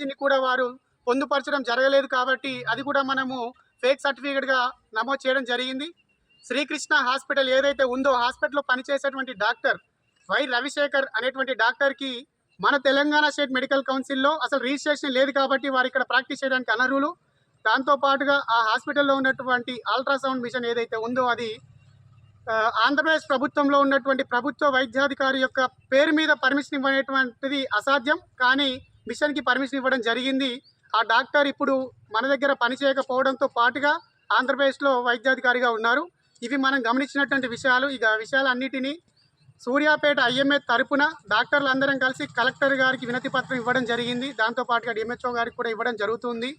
దీన్ని కూడా వారు పొందుపరచడం జరగలేదు కాబట్టి అది కూడా మనము ఫేక్ సర్టిఫికేట్గా నమోదు చేయడం జరిగింది. శ్రీకృష్ణ హాస్పిటల్ ఏదైతే ఉందో హాస్పిటల్లో పనిచేసేటువంటి డాక్టర్ వై రవిశేఖర్ అనేటువంటి డాక్టర్కి మన తెలంగాణ స్టేట్ మెడికల్ కౌన్సిల్లో అసలు రిజిస్ట్రేషన్ లేదు కాబట్టి వారు ఇక్కడ ప్రాక్టీస్ చేయడానికి అనర్హులు. దాంతో పాటుగా ఆ హాస్పిటల్లో ఉన్నటువంటి అల్ట్రాసౌండ్ మిషన్ ఏదైతే ఉందో అది ఆంధ్రప్రదేశ్ ప్రభుత్వంలో ఉన్నటువంటి ప్రభుత్వ వైద్యాధికారి యొక్క పేరు మీద పర్మిషన్ ఇవ్వనేటువంటిది అసాధ్యం. కానీ మిషన్కి పర్మిషన్ ఇవ్వడం జరిగింది. ఆ డాక్టర్ ఇప్పుడు మన దగ్గర పనిచేయకపోవడంతో పాటుగా ఆంధ్రప్రదేశ్లో వైద్యాధికారిగా ఉన్నారు. ఇవి మనం గమనించినటువంటి విషయాలు. ఇక విషయాలన్నిటినీ సూర్యాపేట ఐఎంఏ తరపున డాక్టర్లు అందరం కలిసి కలెక్టర్ గారికి వినతి పత్రం ఇవ్వడం జరిగింది. దాంతో పాటుగా డిఎంహెచ్ఓ గారికి కూడా ఇవ్వడం జరుగుతుంది.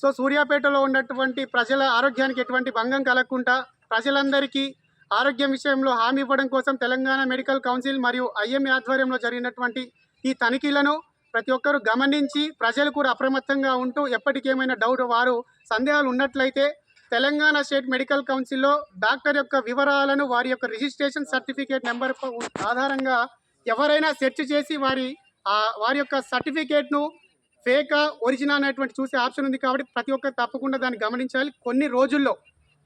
సో సూర్యాపేటలో ఉన్నటువంటి ప్రజల ఆరోగ్యానికి ఎటువంటి భంగం కలగకుండా ప్రజలందరికీ ఆరోగ్యం విషయంలో హామీ ఇవ్వడం కోసం తెలంగాణ మెడికల్ కౌన్సిల్ మరియు ఐఎంఏ ఆధ్వర్యంలో జరిగినటువంటి ఈ తనిఖీలను ప్రతి ఒక్కరు గమనించి ప్రజలు కూడా అప్రమత్తంగా ఉంటూ ఎప్పటికేమైనా డౌట్ వారు సందేహాలు ఉన్నట్లయితే తెలంగాణ స్టేట్ మెడికల్ కౌన్సిల్లో డాక్టర్ యొక్క వివరాలను వారి యొక్క రిజిస్ట్రేషన్ సర్టిఫికేట్ నెంబర్ ఆధారంగా ఎవరైనా సెర్చ్ చేసి వారి వారి యొక్క సర్టిఫికేట్ను ఫేకా ఒరిజినల్ అనేటువంటి చూసే ఆప్షన్ ఉంది కాబట్టి ప్రతి ఒక్కరు తప్పకుండా దాన్ని గమనించాలి. కొన్ని రోజుల్లో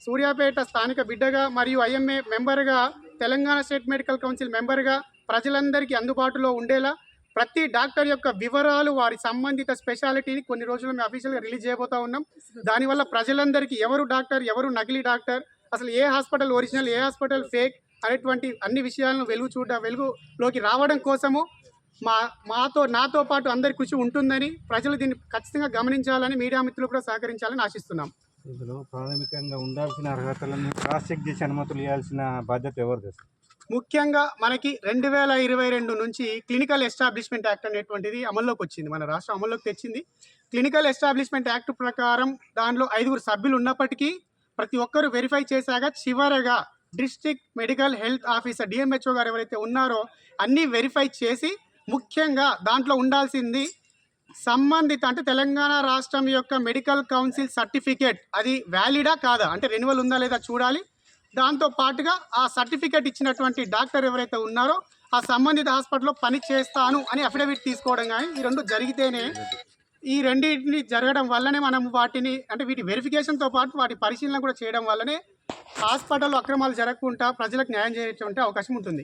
సూర్యాపేట స్థానిక బిడ్డగా మరియు ఐఎంఏ మెంబర్గా తెలంగాణ స్టేట్ మెడికల్ కౌన్సిల్ మెంబర్గా ప్రజలందరికీ అందుబాటులో ఉండేలా ప్రతి డాక్టర్ యొక్క వివరాలు వారి సంబంధిత స్పెషాలిటీని కొన్ని రోజులు మేము అఫీషియల్గా రిలీజ్ చేయబోతా ఉన్నాం. దానివల్ల ప్రజలందరికీ ఎవరు డాక్టర్ ఎవరు నకిలీ డాక్టర్ అసలు ఏ హాస్పిటల్ ఒరిజినల్ ఏ హాస్పిటల్ ఫేక్ అనేటువంటి అన్ని విషయాలను వెలుగు చూడ వెలుగులోకి రావడం కోసము మా మాతో నాతో పాటు అందరి కృషి ఉంటుందని ప్రజలు దీన్ని ఖచ్చితంగా గమనించాలని మీడియా మిత్రులు కూడా సహకరించాలని ఆశిస్తున్నాం. ఇందులో ప్రాథమికంగా ఉండాల్సిన అర్హతలను క్రాస్ చెక్ చేసి అనుమతులు ఇవ్వాల్సిన బాధ్యత ఎవరిది? ముఖ్యంగా మనకి రెండు వేల ఇరవై రెండు నుంచి క్లినికల్ ఎస్టాబ్లిష్మెంట్ యాక్ట్ అనేటువంటిది అమల్లోకి వచ్చింది. మన రాష్ట్రం అమల్లోకి తెచ్చింది. క్లినికల్ ఎస్టాబ్లిష్మెంట్ యాక్ట్ ప్రకారం దానిలో ఐదుగురు సభ్యులు ఉన్నప్పటికీ ప్రతి ఒక్కరు వెరిఫై చేశాక చివరగా district medical health officer DMHO గారు ఎవరైతే ఉన్నారో అన్నీ వెరిఫై చేసి ముఖ్యంగా దాంట్లో ఉండాల్సింది సంబంధిత అంటే తెలంగాణ రాష్ట్రం యొక్క మెడికల్ కౌన్సిల్ సర్టిఫికేట్ అది వ్యాలిడా కాదా? అంటే రెన్యువల్ ఉందా లేదా చూడాలి. దాంతో పాటుగా ఆ సర్టిఫికేట్ ఇచ్చినటువంటి డాక్టర్ ఎవరైతే ఉన్నారో ఆ సంబంధిత హాస్పిటల్లో పని చేస్తాను అని అఫిడవిట్ తీసుకోవడం కానీ ఈ రెండు జరిగితేనే ఈ రెండింటిని జరగడం వల్లనే మనం వాటిని అంటే వీటి వెరిఫికేషన్తో పాటు వాటి పరిశీలన కూడా చేయడం వల్లనే హాస్పిటల్లో అక్రమాలు జరగకుండా ప్రజలకు న్యాయం చేయటువంటి అవకాశం ఉంటుంది.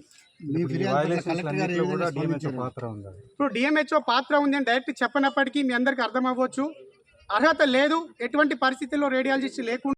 ఇప్పుడు డిఎంహెచ్ఓ పాత్ర ఉంది అని డైరెక్ట్ చెప్పనప్పటికీ మీ అందరికీ అర్థం అవ్వచ్చు అర్హత లేదు ఎటువంటి పరిస్థితుల్లో రేడియాలజిస్ట్ లేకుండా